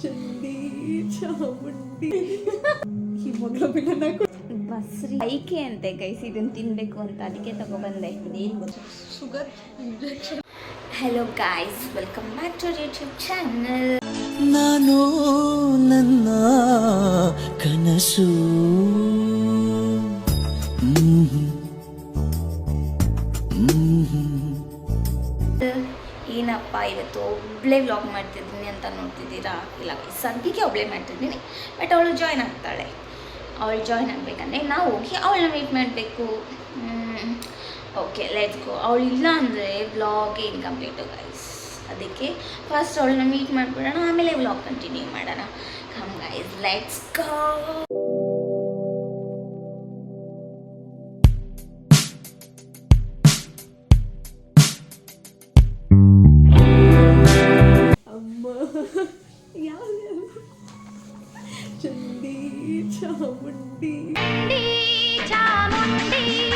ಚಂಡಿ Chamundi haemoglobin ಬಸ್ರಿ ಐಕೆ ಅಂತೆ guys ಇದನ್ನ ತಿನ್ಬೇಕು ಅಂತ ಅದಕ್ಕೆ ತಗೊಬಂದೆ ಇದೇನು ಗೊತ್ತು sugar injection hello guys welcome back to YouTube channel ನಾನು ನನ್ನ ಕನಸು ಏನಪ್ಪ ಇವತ್ತು ಒಬ್ಬಳೇ ವ್ಲಾಗ್ ಮಾಡ್ತಿದ್ದೀನಿ ಅಂತ ನೋಡ್ತಿದ್ದೀರಾ? ಇಲ್ಲ ಸದ್ಯಕ್ಕೆ ಒಬ್ಬಳೇ ಮಾಡ್ತಿದ್ದೀನಿ ಬಟ್ ಅವಳು ಜಾಯ್ನ್ ಆಗ್ತಾಳೆ. ಅವಳು ಜಾಯ್ನ್ ಆಗಬೇಕಂದ್ರೆ ನಾವು ಹೋಗಿ ಅವಳನ್ನ ವೇಟ್ ಮಾಡಬೇಕು. ಓಕೆ ಲೆಟ್ಸ್ ಗೋ ಅವಳು ಇಲ್ಲ ಅಂದರೆ ವ್ಲಾಗ್ ಇನ್ಕಂಪ್ಲೀಟು ಗೈಸ್ ಅದಕ್ಕೆ ಫಸ್ಟ್ ಅವಳನ್ನ ಮೀಟ್ ಮಾಡಿಬಿಡೋಣ, ಆಮೇಲೆ ವ್ಲಾಗ್ ಕಂಟಿನ್ಯೂ ಮಾಡೋಣ. Come guys let's go Chamundi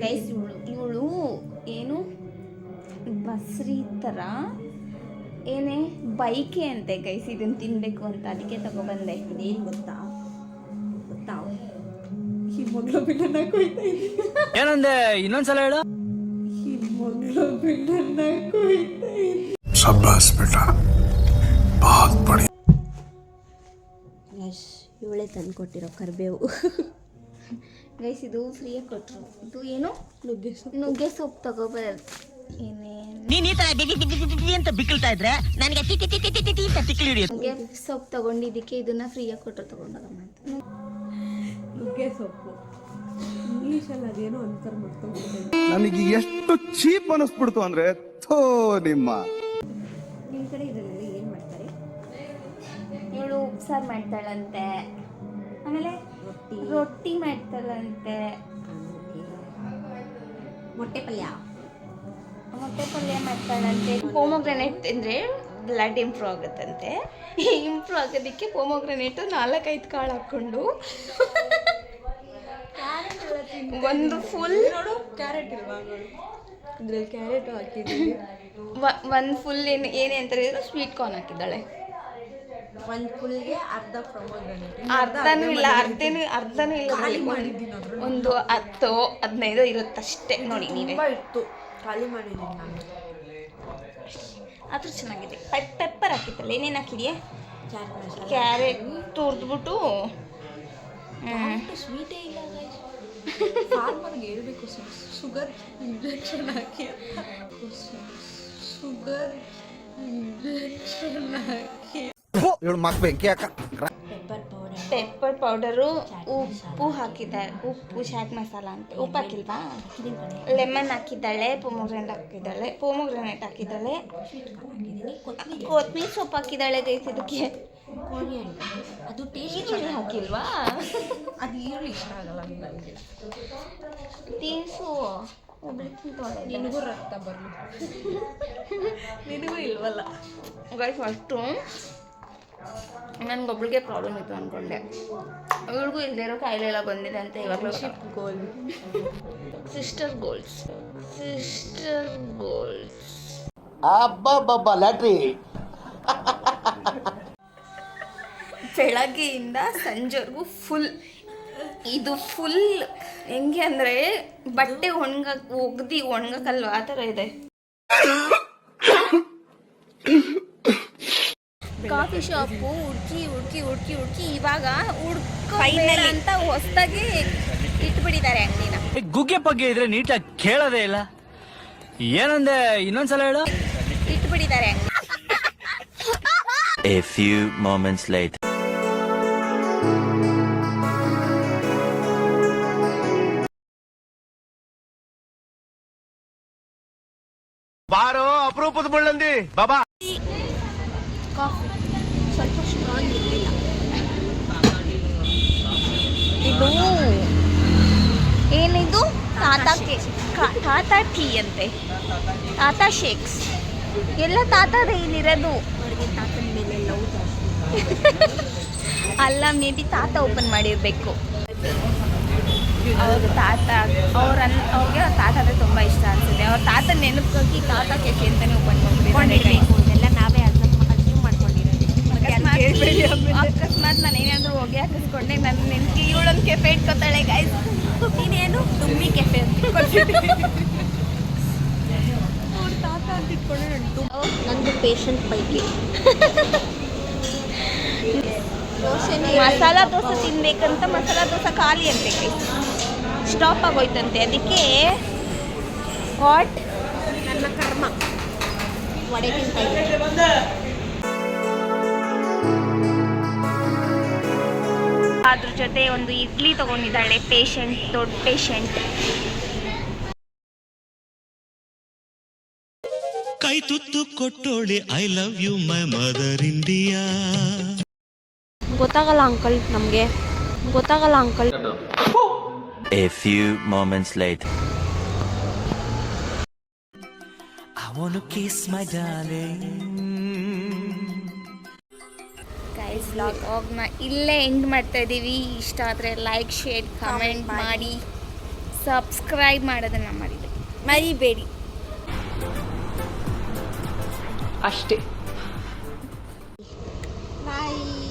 guys ಇವಳು ಇವಳು ಏನು ಬಸ್ರಿ ಥರ ಏನೇ ಬೈಕೆ ಅಂತೆ ಗೈಸ್ ಇದನ್ನು ತಿನ್ನಬೇಕು ಅಂತ. ಅದಕ್ಕೆ ತಗೊಬಂದೆ. ಇದೇನು ಗೊತ್ತಾ? ಗೊತ್ತಾ? ಏನಂದೆ? ಇನ್ನೊಂದ್ಸಲ ಹೇಳು. ಹಿಮೋಗ್ಲೋಬಿನ್ ಕೊಯ್ತಾ ಇವಳೇ ತಂದು ಕೊಟ್ಟಿರೋ ಕರಿಬೇವು. ಗೈಸ್ ಇದು ಫ್ರೀಯಾಗಿ ಕೊಟ್ಟರು ಇದು ಏನು? ನುಗ್ಗೆ ಸೊಪ್ಪು. ನುಗ್ಗೆ ಸೊಪ್ಪು ತಗೋಬಾರ ಏನೇ ನೀನ್ ಈ ತರ ಅಂತ ಬಿಕ್ಕಳ್ತಾ ಇದ್ರೆ ನನಗೆ ನುಗ್ಗೆ ಸೊಪ್ಪು ತಗೊಂಡಿದ್ದಕ್ಕೆ ಇದನ್ನ ಫ್ರೀಯಾಗಿ ಕೊಟ್ಟರು ತಗೊಂಡೋಗಮ್ಮ ಅಂತ. ನುಗ್ಗೆ ಸೊಪ್ಪು. ಇಂಗ್ಲೀಷಲ್ಲಿ ಅದೇನೋ ಮಾಡ್ಕೊಂಡು ನನಗೆ ಎಷ್ಟು ಚೀಪ್ ಅನಿಸ್ಬಿಡ್ತು ಅಂದ್ರೆ ಥೋ ನಿಮ್ಮ. ನಿಮ್ಮ ಕಡೆ ಮಾಡ್ತಾರೆ ಉಪ್ಸಾರು ಮಾಡ್ತಾಳಂತೆ. ಆಮೇಲೆ ರೊಟ್ಟಿ. ರೊಟ್ಟಿ ಮಾಡ್ತಾಳಂತೆ. ಮೊಟ್ಟೆ ಪಲ್ಯ. ಮೊಟ್ಟೆ ಪಲ್ಯ ಮಾಡ್ತಾಳಂತೆ. ಪೋಮೋಗ್ರೆನೇಟ್ ತಿಂದರೆ ಬ್ಲಡ್ ಇಂಪ್ರೂವ್ ಆಗುತ್ತಂತೆ. ಇಂಪ್ರೂವ್ ಆಗೋದಕ್ಕೆ ಪೋಮೋಗ್ರೆನೇಟು ನಾಲ್ಕೈದು ಕಾಳು ಹಾಕ್ಕೊಂಡು. ಒಂದು ಫುಲ್ ನೋಡು ಕ್ಯಾರೆಟ್ ಇಲ್ವಾ ಇದ್ರಲ್ಲಿ ಕ್ಯಾರೆಟ್ ಹಾಕಿದ್ದೀನಿ. ಒಂದು ಫುಲ್ ಏನು ಏನೇ ಅಂತ ಹೇಳಿದ್ರು ಸ್ವೀಟ್ ಕಾರ್ನ್ ಹಾಕಿದ್ದಾಳೆ. ಒಂದು ಫುಲ್ಗೆ ಅರ್ಧ ಪ್ರಮೋಗ್ರಾನೇಟ್ ಅರ್ಧನೂ ಇಲ್ಲ ಅರ್ಧನೂ ಅರ್ಧನೂ ಇಲ್ಲ ಅದ್ರಲ್ಲಿ. ಒಂದು ಹತ್ತು ಹದಿನೈದು ಇರುತ್ತಷ್ಟೇ ನೋಡಿ ನೀವೇ. ತುಂಬ ಇತ್ತು. ಖಾಲಿ ಮಾಡಿದ್ದೀನಿ ನಾನು. ಆದ್ರೂ ಚೆನ್ನಾಗಿದೆ. ಪೆಪ್ ಪೆಪ್ಪರ್ ಹಾಕಿತ್ತಲ್ಲ ಏನೇನು ಹಾಕಿದೆಯಾ? ಚಾಟ್ ಮಸಾಲ. ಕ್ಯಾರೆಟ್ ತುರಿದ್ಬಿಟ್ಟು ಸ್ವೀಟೇ ಇಲ್ಲ ಫಾರ್ಮರ್ಗೆ ಹೇಳ್ಬೇಕು ಶುಗರ್ ಇಂಜೆಕ್ಷನ್ ಹಾಕಿ ಶುಗರ್ ಇಂಜೆಕ್ಷನ್ ಹಾಕಿ. ಇವಳು ಮಕ್ ಬೆಂಕಿ ಹಾಕ. ಪೆಪ್ಪರ್ ಪೌಡರ್ ಉಪ್ಪು ಹಾಕಿದ್ದಾಳೆ. ಉಪ್ಪು ಚಾಟ್ ಮಸಾಲ ಅಂತ. ಉಪ್ಪು ಹಾಕಿಲ್ವಾ? ಲೆಮನ್ ಹಾಕಿದ್ದಾಳೆ ಪೊಮೊಗ್ರೆನೇಟ್ ಹಾಕಿದ್ದಾಳೆ ಪೊಮೊಗ್ರೆನೇಟ್ ಹಾಕಿದ್ದಾಳೆ. ಕೊತ್ತಂಬರಿ ಸೊಪ್ಪು ಹಾಕಿದ್ದಾಳೆ ಗೈಸ್ ಇದಕ್ಕೆ. ಅದು ಟೇಸ್ಟ್ ಹಾಕಿಲ್ವಾ? ಅದು ಈರುಳ್ಳಿ ಇಷ್ಟ ಆಗಲ್ಲ ನನಗೆ. ತಿಂತಾಳೆ ನಿನಗೂ ರಕ್ತ ಬರಲಿ. ನಿನಗೂ ಇಲ್ವಲ್ಲ. ಗೈಸ್ ಫಸ್ಟು ನನಗೊಬ್ಳಿಗೆ ಪ್ರಾಬ್ಲಮ್ ಇತ್ತು ಅಂದ್ಕೊಂಡೆ ಅವಳಿಗೂ ಇಲ್ಲದೆ ಇರೋ ಕಾಯಿಲೆ ಎಲ್ಲ ಬಂದಿದೆ ಅಂತ ಇವಾಗ goal sister goals sister goals ಅಬ್ಬಬ್ಬಬ್ಬ ಲ್ಯಾಟ್ರಿ. ಬೆಳಗ್ಗೆಯಿಂದ ಸಂಜೆವರೆಗೂ ಫುಲ್ ಇದು ಫುಲ್ ಹೆಂಗೆ ಅಂದರೆ ಬಟ್ಟೆ ಒಣಗ ಒಗ್ದು ಒಣಗಕ್ಕಲ್ವ ಆ ಥರ ಇದೆ. ಕಾಫಿ ಶಾಪು ಹುಡುಕಿ ಹುಡುಕಿ ಹುಡ್ಕಿ ಹುಡುಕಿ ಇವಾಗ ಹುಡ್ಕೋ ಅಂತ ಹೊಸದಾಗಿ ಇಟ್ಬಿಟ್ಟಿದ್ದಾರೆ ಅಂಗಡಿನ. ಗುಗ್ಗೆ ಪಗ್ಗೆ ಇದ್ರೆ ನೀಟಾಗಿ ಕೇಳೋದೇ ಇಲ್ಲ. ಏನಂದೆ ಇನ್ನೊಂದ್ಸಲ ಹೇಳು. ಇಟ್ಬಿಟ್ಟಿದ್ದಾರೆ ಅಂಗಡಿ. A few moments later. ಬಾರೋ ಅಪರೂಪದ ಬಳ್ಳಂದಿ ಬಾಬಾ. ಕಾಫಿ. ಇದು ಏನಿದು? ತಾತಾ ಕೇಕ್ ತಾತಾ ಟೀ ಅಂತೆ. ತಾತಾ ಶೇಕ್ಸ್ ಎಲ್ಲ ತಾತದೇ ಇಲ್ಲಿರೋದು. ತಾತನ ಮೇಲೆ ಲವ್ ಅಲ್ಲ ಮೇ ಬಿ ತಾತ ಓಪನ್ ಮಾಡಿರಬೇಕು. ಅವ್ರ ತಾತ ಅವ್ರ ಅವ್ರಿಗೆ ಅವ್ರ ತಾತ ಅಂದರೆ ತುಂಬ ಇಷ್ಟ ಅನ್ಸುತ್ತೆ. ಅವ್ರ ತಾತ ನೆನಪಾಗಿ ತಾತ ಕೆಫೆ ಅಂತಲೇ ಓಪನ್ ಮಾಡಿಬಿಟ್ಟಿದ್ದಾರೆ ಇದೆಲ್ಲ ನಾವೇ ಹಾಕಿಸ್ಕೊಂಡೆ. ನನ್ನ ನೆನ್ಕಿ ಇವಳೊಂದು ಕೆಫೆ ಇಟ್ಕೊತಾಳೆ ಗಾಯ್ಸ್ ನೀನೇನು? ದುಮ್ಮಿ ಕೆಫೆ ಅಂತ ಅವ್ರ ತಾತ ಅಂತ ಇಟ್ಕೊಂಡೆ ನಂಟು ನಂದು ಪೇಷಂಟ್ ಪೈಕಿ. ಮಸಾಲ ದೋಸೆ ತಿನ್ಬೇಕಂತ ಮಸಾಲ ದೋಸೆ ಖಾಲಿ ಅಂತೆ ಸ್ಟಾಪ್ ಆಗೋಯ್ತಂತೆ. ಅದಕ್ಕೆ ವಾಟ್ ನನ್ನ ಕರ್ಮ. ವಡೆ ಅದ್ರ ಜೊತೆ ಒಂದು ಇಡ್ಲಿ ತಗೊಂಡಿದ್ದಾಳೆ ಪೇಷಂಟ್ ದೊಡ್ಡ ಪೇಷಂಟ್ ಕೈ ತುತ್ತು ಕೊಟ್ಟೋಳೆ I love you my mother India ಗೊತ್ತಾಗಲ್ಲ ಅಂಕಲ್ ನಮಗೆ. ಗೊತ್ತಾಗಲ್ಲ uncle A few moments later. I wanna kiss my darling. ವ್ಲಾಗ್ನ ಇಲ್ಲೇ ಎಂಡ್ ಮಾಡ್ತಾ ಇದ್ದೀವಿ ಇಷ್ಟ ಆದರೆ ಲೈಕ್ ಶೇರ್ ಕಾಮೆಂಟ್ ಮಾಡಿ. ಸಬ್ಸ್ಕ್ರೈಬ್ ಮಾಡೋದನ್ನ ಮಾಡಿದೆ ಮರಿಬೇಡಿ. ಅಷ್ಟೇ. ಬಾಯ್